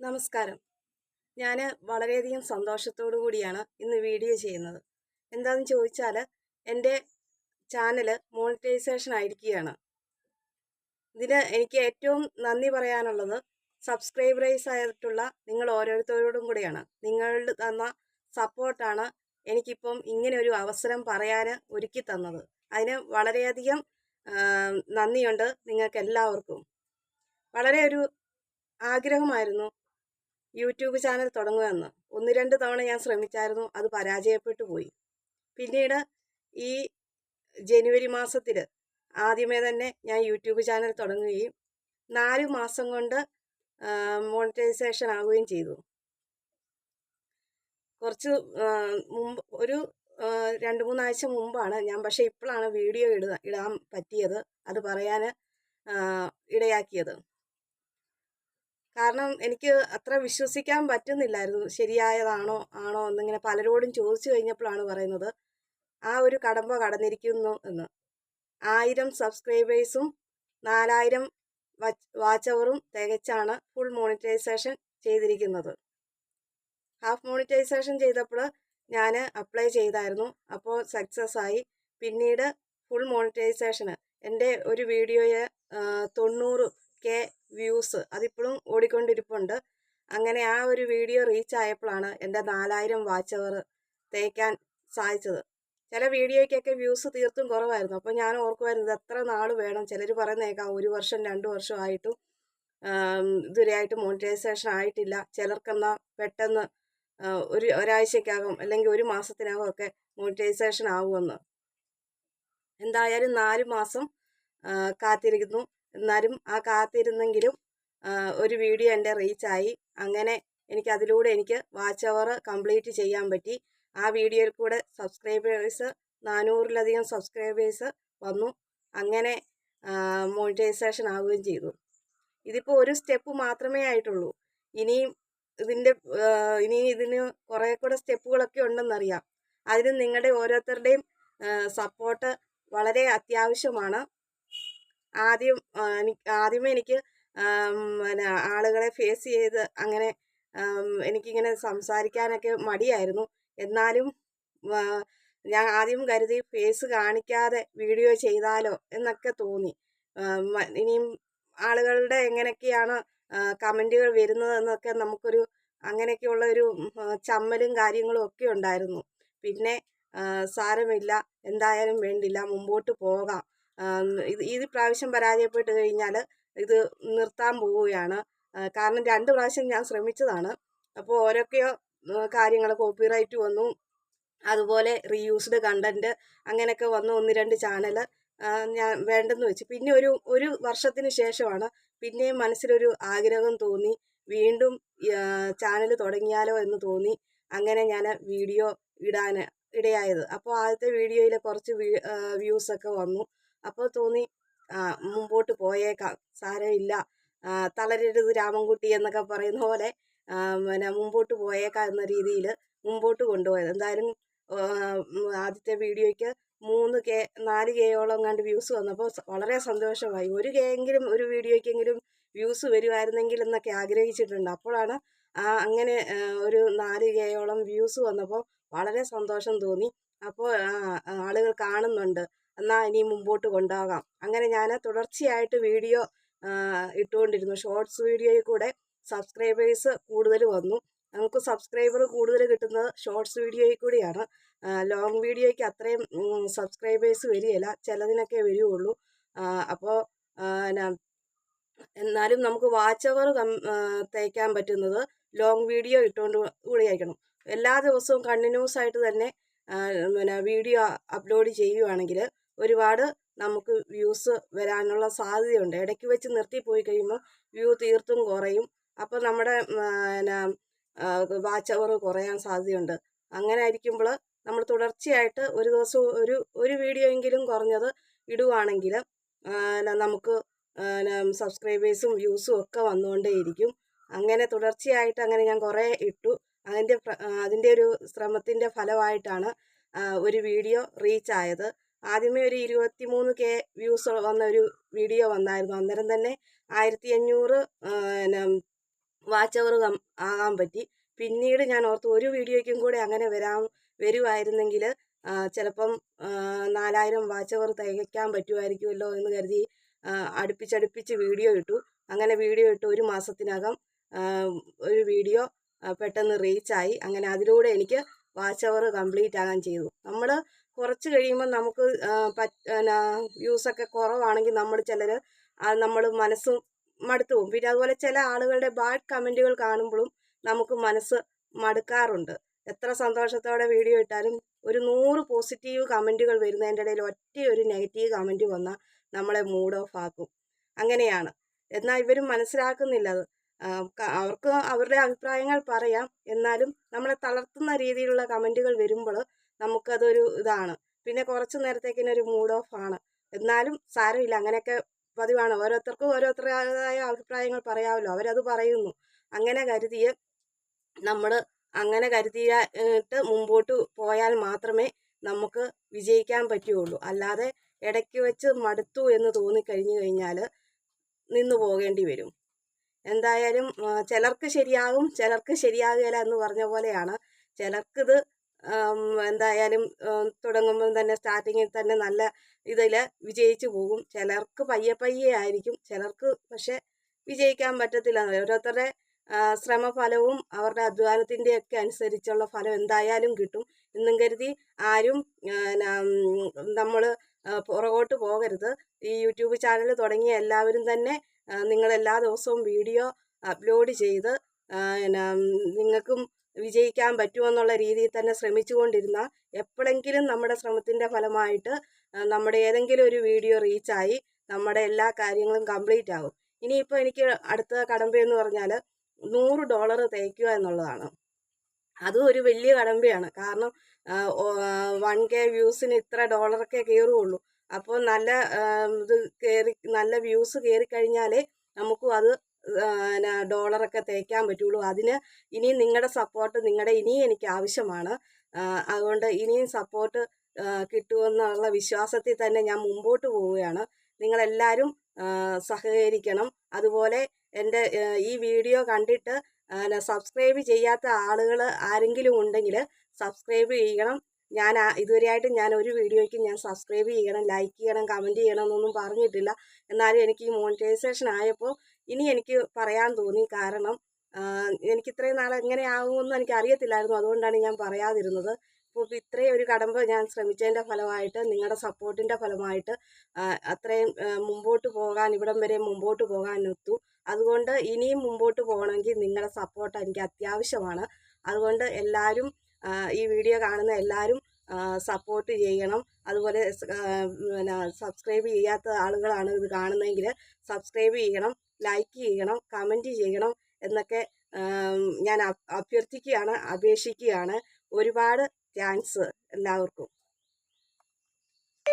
നമസ്കാരം. ഞാൻ വളരെയധികം സന്തോഷത്തോടു കൂടിയാണ് ഇന്ന് വീഡിയോ ചെയ്യുന്നത്. എന്താണെന്ന് ചോദിച്ചാൽ എന്റെ ചാനൽ മോണിറ്റൈസേഷൻ ആയിരിക്കുകയാണ്. ഇതിന് എനിക്ക് ഏറ്റവും നന്ദി പറയാനുള്ളത് സബ്സ്ക്രൈബറൈസ് ആയിട്ടുള്ള നിങ്ങൾ ഓരോരുത്തരോടും കൂടിയാണ്. നിങ്ങളുടെ തന്ന സപ്പോർട്ടാണ് എനിക്കിപ്പം ഇങ്ങനെ ഒരു അവസരം പറയാൻ ഒരുക്കി തന്നത്. അതിന് വളരെയധികം നന്ദിയുണ്ട് നിങ്ങൾക്ക് എല്ലാവർക്കും വളരെ ഒരു ആഗ്രഹമായിരുന്നു യൂട്യൂബ് ചാനൽ തുടങ്ങുമെന്ന് ഒന്ന് രണ്ട് തവണ ഞാൻ ശ്രമിച്ചായിരുന്നു അത് പരാജയപ്പെട്ടു പോയി. പിന്നീട് ഈ ജനുവരി മാസത്തിൽ ആദ്യമേ തന്നെ ഞാൻ യൂട്യൂബ് ചാനൽ തുടങ്ങുകയും നാല് മാസം കൊണ്ട് മോണിറ്റൈസേഷൻ ആവുകയും ചെയ്തു. കുറച്ച് മുമ്പ് ഒരു രണ്ട് മൂന്നാഴ്ച മുമ്പാണ് ഞാൻ പക്ഷേ ഇപ്പോഴാണ് വീഡിയോ ഇടുക ഇടാൻ പറ്റിയത് അത് പറയാൻ ഇടയാക്കിയത്. കാരണം എനിക്ക് അത്ര വിശ്വസിക്കാൻ പറ്റുന്നില്ലായിരുന്നു. ശരിയായതാണോ ആണോ എന്നിങ്ങനെ പലരോടും ചോദിച്ചു കഴിഞ്ഞപ്പോഴാണ് പറയുന്നത് ആ ഒരു കടമ്പ കടന്നിരിക്കുന്നു എന്ന്. ആയിരം സബ്സ്ക്രൈബേഴ്സും നാലായിരം വാച്ച് അവറും തികച്ചാണ് ഫുൾ മോണിറ്റൈസേഷൻ ചെയ്തിരിക്കുന്നത്. ഹാഫ് മോണിറ്റൈസേഷൻ ചെയ്തപ്പോൾ ഞാൻ അപ്ലൈ ചെയ്തായിരുന്നു. അപ്പോൾ സക്സസ് ആയി. പിന്നീട് ഫുൾ മോണിറ്റൈസേഷന്. എന്റെ ഒരു വീഡിയോയെ തൊണ്ണൂറ് കെ വ്യൂസ് അതിപ്പോഴും ഓടിക്കൊണ്ടിരിപ്പുണ്ട്. അങ്ങനെ ആ ഒരു വീഡിയോ റീച്ച് ആയപ്പോഴാണ് എന്റെ നാലായിരം വാച്ച് അവർ തേക്കാൻ സാധിച്ചത്. ചില വീഡിയോയ്ക്കൊക്കെ വ്യൂസ് തീർത്തും കുറവായിരുന്നു. അപ്പോൾ ഞാൻ ഓർക്കുമായിരുന്നു ഇത് എത്ര നാൾ വേണം? ചിലർ പറയുന്നേക്കാം ഒരു വർഷം രണ്ട് വർഷം ആയിട്ടും ആം, ഇതുവരെയായിട്ട് മോണിറ്റൈസേഷൻ ആയിട്ടില്ല. ചിലർക്കെന്നാൽ പെട്ടെന്ന് ഒരു ഒരാഴ്ചക്കകം അല്ലെങ്കിൽ ഒരു മാസത്തിനകം ഒക്കെ മോണിറ്റൈസേഷൻ ആവുമെന്ന്. എന്തായാലും നാല് മാസം കാത്തിരിക്കുന്നു. എന്നാലും ആ കാത്തിരുന്നെങ്കിലും ഒരു വീഡിയോ എന്റെ റീച്ചായി. അങ്ങനെ എനിക്ക് അതിലൂടെ എനിക്ക് വാച്ച് അവർ കംപ്ലീറ്റ് ചെയ്യാൻ പറ്റി. ആ വീഡിയോയിൽ കൂടെ സബ്സ്ക്രൈബേഴ്സ് നാനൂറിലധികം സബ്സ്ക്രൈബേഴ്സ് വന്നു. അങ്ങനെ മോണിറ്റൈസേഷൻ ആവുകയും ചെയ്തു. ഇതിപ്പോൾ ഒരു സ്റ്റെപ്പ് മാത്രമേ ആയിട്ടുള്ളൂ. ഇനിയും ഇതിന്റെ ഇനി ഇതിന് കുറേ കൂടെ സ്റ്റെപ്പുകളൊക്കെ ഉണ്ടെന്നറിയാം. അതിന് നിങ്ങളുടെ ഓരോരുത്തരുടെയും സപ്പോർട്ട് വളരെ അത്യാവശ്യമാണ്. ആദ്യം ആദ്യമേ എനിക്ക് പിന്നെ ആളുകളെ ഫേസ് ചെയ്ത് അങ്ങനെ എനിക്കിങ്ങനെ സംസാരിക്കാനൊക്കെ മടിയായിരുന്നു. എന്നാലും ഞാൻ ആദ്യം കരുതി ഫേസ് കാണിക്കാതെ വീഡിയോ ചെയ്താലോ എന്നൊക്കെ തോന്നി. ഇനിയും ആളുകളുടെ എങ്ങനെയൊക്കെയാണ് കമന്റുകൾ വരുന്നത് എന്നൊക്കെ നമുക്കൊരു അങ്ങനെയൊക്കെയുള്ള ഒരു ചമ്മലും കാര്യങ്ങളും ഒക്കെ ഉണ്ടായിരുന്നു. പിന്നെ സാരമില്ല. എന്തായാലും വേണ്ടില്ല. മുമ്പോട്ട് പോകാം. ഇത് ഈ പ്രാവശ്യം പരാജയപ്പെട്ട് കഴിഞ്ഞാൽ ഇത് നിർത്താൻ പോവുകയാണ്. കാരണം രണ്ട് പ്രാവശ്യം ഞാൻ ശ്രമിച്ചതാണ്. അപ്പോൾ ഓരോക്കെയോ കാര്യങ്ങൾ കോപ്പിറൈറ്റ് വന്നു. അതുപോലെ റീയൂസ്ഡ് കണ്ടന്റ് അങ്ങനെയൊക്കെ വന്നു. ഒന്ന് രണ്ട് ചാനൽ ഞാൻ വേണ്ടെന്ന് വെച്ച്. പിന്നെ ഒരു ഒരു വർഷത്തിന് ശേഷമാണ് പിന്നെയും മനസ്സിലൊരു ആഗ്രഹം തോന്നി. വീണ്ടും ചാനൽ തുടങ്ങിയാലോ എന്ന് തോന്നി. അങ്ങനെ ഞാൻ വീഡിയോ ഇടാൻ ഇടയായത്. അപ്പോൾ ആദ്യത്തെ വീഡിയോയിൽ കുറച്ച് വ്യൂസൊക്കെ വന്നു. അപ്പോൾ തോന്നി മുമ്പോട്ട് പോയേക്കാം. സാരമില്ല. തളരരുത് രാമൻകുട്ടി എന്നൊക്കെ പറയുന്ന പോലെ പിന്നെ മുമ്പോട്ട് പോയേക്കാം എന്ന രീതിയിൽ മുമ്പോട്ട് കൊണ്ടുപോയത്. എന്തായാലും ആദ്യത്തെ വീഡിയോയ്ക്ക് മൂന്ന് കെ നാല് കെയോളം കണ്ട് വ്യൂസ് വന്നപ്പോൾ വളരെ സന്തോഷമായി. ഒരു കെ എങ്കിലും ഒരു വീഡിയോയ്ക്കെങ്കിലും വ്യൂസ് വരുമായിരുന്നെങ്കിൽ എന്നൊക്കെ ആഗ്രഹിച്ചിട്ടുണ്ട്. അപ്പോഴാണ് അങ്ങനെ ഒരു നാല് കെയോളം വ്യൂസ് വന്നപ്പോൾ വളരെ സന്തോഷം തോന്നി. അപ്പോൾ ആളുകൾ കാണുന്നുണ്ട്. എന്നാൽ ഇനി മുമ്പോട്ട് കൊണ്ടാകാം. അങ്ങനെ ഞാൻ തുടർച്ചയായിട്ട് വീഡിയോ ഇട്ടുകൊണ്ടിരുന്നു. ഷോർട്സ് വീഡിയോയിൽ കൂടെ സബ്സ്ക്രൈബേഴ്സ് കൂടുതൽ വന്നു. നമുക്ക് സബ്സ്ക്രൈബർ കൂടുതൽ കിട്ടുന്നത് ഷോർട്സ് വീഡിയോയിൽ കൂടിയാണ്. ലോങ് വീഡിയോയ്ക്ക് അത്രയും സബ്സ്ക്രൈബേഴ്സ് വരികയില്ല. ചിലതിനൊക്കെ വരികയുള്ളൂ. അപ്പോൾ എന്നാലും നമുക്ക് വാച്ച് അവർ തയ്ക്കാൻ പറ്റുന്നത് ലോങ് വീഡിയോ ഇട്ടുകൊണ്ട് കൂടി അയക്കണം എല്ലാ ദിവസവും കണ്ടിന്യൂസ് ആയിട്ട് തന്നെ പിന്നെ വീഡിയോ അപ്ലോഡ് ചെയ്യുവാണെങ്കിൽ ഒരുപാട് നമുക്ക് വ്യൂസ് വരാനുള്ള സാധ്യതയുണ്ട്. ഇടയ്ക്ക് വെച്ച് നിർത്തിപ്പോയി കഴിയുമ്പോൾ വ്യൂ തീർത്തും കുറയും. അപ്പോൾ നമ്മുടെ പിന്നെ വാച്ച് അവർ കുറയാൻ സാധ്യതയുണ്ട്. അങ്ങനെ ആയിരിക്കുമ്പോൾ നമ്മൾ തുടർച്ചയായിട്ട് ഒരു ദിവസം ഒരു ഒരു വീഡിയോ എങ്കിലും കുറഞ്ഞത് ഇടുവാണെങ്കിൽ നമുക്ക് സബ്സ്ക്രൈബേഴ്സും വ്യൂസും ഒക്കെ വന്നുകൊണ്ടേയിരിക്കും അങ്ങനെ തുടർച്ചയായിട്ട് അങ്ങനെ ഞാൻ കുറേ ഇട്ടു. അതിന്റെ അതിന്റെ ഒരു ശ്രമത്തിന്റെ ഫലമായിട്ടാണ് ഒരു വീഡിയോ റീച്ച് ആയത്. ആദ്യമേ ഒരു ഇരുപത്തി മൂന്ന് കെ വ്യൂസ് വന്ന ഒരു വീഡിയോ വന്നായിരുന്നു. അന്നേരം തന്നെ ആയിരത്തി അഞ്ഞൂറ് വാച്ച് അവർ ആകാൻ പറ്റി. പിന്നീട് ഞാൻ ഓർത്ത് ഒരു വീഡിയോയ്ക്കും കൂടെ അങ്ങനെ വരാൻ വരുമായിരുന്നെങ്കിൽ ചിലപ്പം നാലായിരം വാച്ച് അവർ തികയ്ക്കാൻ പറ്റുമായിരിക്കുമല്ലോ എന്ന് കരുതി അടുപ്പിച്ചടുപ്പിച്ച് വീഡിയോ ഇട്ടു. അങ്ങനെ വീഡിയോ ഇട്ട് ഒരു മാസത്തിനകം ഒരു വീഡിയോ പെട്ടെന്ന് റീച്ചായി. അങ്ങനെ അതിലൂടെ എനിക്ക് വാച്ച് അവർ കംപ്ലീറ്റ് ആകാൻ ചെയ്തു. നമ്മൾ കുറച്ച് കഴിയുമ്പോൾ നമുക്ക് വ്യൂസൊക്കെ കുറവാണെങ്കിൽ നമ്മൾ ചിലർ നമ്മൾ മനസ്സും മടുത്തു പോകും. പിന്നെ അതുപോലെ ചില ആളുകളുടെ ബാഡ് കമന്റുകൾ കാണുമ്പോഴും നമുക്ക് മനസ്സ് മടുക്കാറുണ്ട്. എത്ര സന്തോഷത്തോടെ വീഡിയോ ഇട്ടാലും ഒരു നൂറ് പോസിറ്റീവ് കമന്റുകൾ വരുന്നതിന്റെ ഇടയിൽ ഒറ്റ ഒരു നെഗറ്റീവ് കമന്റ് വന്നാൽ നമ്മളെ മൂഡ് ഓഫ് ആക്കും. അങ്ങനെയാണ്. എന്നാൽ ഇവരും മനസ്സിലാക്കുന്നില്ല അത്. അവർക്ക് അവരുടെ അഭിപ്രായങ്ങൾ പറയാം. എന്നാലും നമ്മളെ തളർത്തുന്ന രീതിയിലുള്ള കമന്റുകൾ വരുമ്പോൾ നമുക്കതൊരു ഇതാണ്. പിന്നെ കുറച്ച് നേരത്തേക്കിന് ഒരു മൂഡ് ഓഫ് ആണ്. എന്നാലും സാരമില്ല. അങ്ങനെയൊക്കെ പതിവാണ്. ഓരോരുത്തർക്കും ഓരോരുത്തരുടേതായ അഭിപ്രായങ്ങൾ പറയാമല്ലോ. അവരത് പറയുന്നു. അങ്ങനെ കരുതിയ നമ്മൾ അങ്ങനെ കരുതിയിട്ട് മുമ്പോട്ട് പോയാൽ മാത്രമേ നമുക്ക് വിജയിക്കാൻ പറ്റുകയുള്ളൂ. അല്ലാതെ ഇടയ്ക്ക് വെച്ച് മടുത്തു എന്ന് തോന്നിക്കഴിഞ്ഞു കഴിഞ്ഞാൽ നിന്നു പോകേണ്ടി വരും. എന്തായാലും ചിലർക്ക് ശരിയാകും ചിലർക്ക് ശരിയാകുകയില്ല എന്ന് പറഞ്ഞ പോലെയാണ്. ചിലർക്കിത് എന്തായാലും തുടങ്ങുമ്പോൾ തന്നെ സ്റ്റാർട്ടിങ്ങിൽ തന്നെ നല്ല ഇതിൽ വിജയിച്ചു പോകും. ചിലർക്ക് പയ്യെ പയ്യെ ആയിരിക്കും. ചിലർക്ക് പക്ഷെ വിജയിക്കാൻ പറ്റത്തില്ല. ഓരോരുത്തരുടെ ശ്രമഫലവും അവരുടെ അധ്വാനത്തിന്റെ ഒക്കെ അനുസരിച്ചുള്ള ഫലം എന്തായാലും കിട്ടും. എന്നും കരുതി ആരും നമ്മൾ പുറകോട്ട് പോകരുത്. ഈ യൂട്യൂബ് ചാനൽ തുടങ്ങിയ എല്ലാവരും തന്നെ നിങ്ങൾ എല്ലാ ദിവസവും വീഡിയോ അപ്ലോഡ് ചെയ്ത് നിങ്ങൾക്കും വിജയിക്കാൻ പറ്റുമെന്നുള്ള രീതിയിൽ തന്നെ ശ്രമിച്ചുകൊണ്ടിരുന്ന എപ്പോഴെങ്കിലും നമ്മുടെ ശ്രമത്തിന്റെ ഫലമായിട്ട് നമ്മുടെ ഏതെങ്കിലും ഒരു വീഡിയോ റീച്ചായി നമ്മുടെ എല്ലാ കാര്യങ്ങളും കംപ്ലീറ്റ് ആകും ഇനിയിപ്പോൾ എനിക്ക് അടുത്ത കടമ്പയെന്ന് പറഞ്ഞാൽ നൂറ് ഡോളർ തേക്കുക എന്നുള്ളതാണ്. അതും ഒരു വലിയ കടമ്പയാണ്. കാരണം വൺ കെ വ്യൂസിന് ഇത്ര ഡോളറൊക്കെ കയറുകയുള്ളൂ. അപ്പോൾ നല്ല ഇത് കയറി നല്ല വ്യൂസ് കയറി കഴിഞ്ഞാലേ നമുക്കും അത് ഡോളറൊക്കെ തേക്കാൻ പറ്റുള്ളൂ. അതിന് ഇനിയും നിങ്ങളുടെ സപ്പോർട്ട് നിങ്ങളുടെ ഇനിയും എനിക്ക് ആവശ്യമാണ്. അതുകൊണ്ട് ഇനിയും സപ്പോർട്ട് കിട്ടുമെന്നുള്ള വിശ്വാസത്തിൽ തന്നെ ഞാൻ മുമ്പോട്ട് പോവുകയാണ്. നിങ്ങളെല്ലാവരും സഹകരിക്കണം. അതുപോലെ എന്റെ ഈ വീഡിയോ കണ്ടിട്ട് സബ്സ്ക്രൈബ് ചെയ്യാത്ത ആളുകൾ ആരെങ്കിലും ഉണ്ടെങ്കിൽ സബ്സ്ക്രൈബ് ചെയ്യണം. ഞാൻ ഇതുവരെ ഇതുവരെയായിട്ട് ഞാൻ ഒരു വീഡിയോയ്ക്ക് ഞാൻ സബ്സ്ക്രൈബ് ചെയ്യണം ലൈക്ക് ചെയ്യണം കമന്റ് ചെയ്യണം എന്നൊന്നും പറഞ്ഞിട്ടില്ല. എന്നാലും എനിക്ക് ഈ മോണിറ്റൈസേഷൻ ആയപ്പോൾ ഇനി എനിക്ക് പറയാൻ തോന്നി. കാരണം എനിക്ക് ഇത്രയും നാൾ എങ്ങനെ ആകുമെന്ന് എനിക്ക് അറിയത്തില്ലായിരുന്നു അതുകൊണ്ടാണ് ഞാൻ പറയാതിരുന്നത്. ഇപ്പോൾ ഇത്രയും ഒരു കടമ്പ ഞാൻ ശ്രമിച്ചതിന്റെ ഫലമായിട്ട് നിങ്ങളുടെ സപ്പോർട്ടിന്റെ ഫലമായിട്ട് അത്രയും മുമ്പോട്ട് പോകാൻ ഇവിടം വരെ മുമ്പോട്ട് പോകാൻ ഒത്തു. അതുകൊണ്ട് ഇനിയും മുമ്പോട്ട് പോകണമെങ്കിൽ നിങ്ങളുടെ സപ്പോർട്ട് എനിക്ക് അത്യാവശ്യമാണ്. അതുകൊണ്ട് എല്ലാവരും ഈ വീഡിയോ കാണുന്ന എല്ലാവരും സപ്പോർട്ട് ചെയ്യണം. അതുപോലെ പിന്നെ സബ്സ്ക്രൈബ് ചെയ്യാത്ത ആളുകളാണ് ഇത് കാണുന്നതെങ്കിൽ സബ്സ്ക്രൈബ് ചെയ്യണം ലൈക്ക് ചെയ്യണം കമന്റ് ചെയ്യണം എന്നൊക്കെ ഞാൻ അഭ്യർത്ഥിക്കുകയാണ് അപേക്ഷിക്കുകയാണ്. ഒരുപാട് താങ്ക്സ് എല്ലാവർക്കും.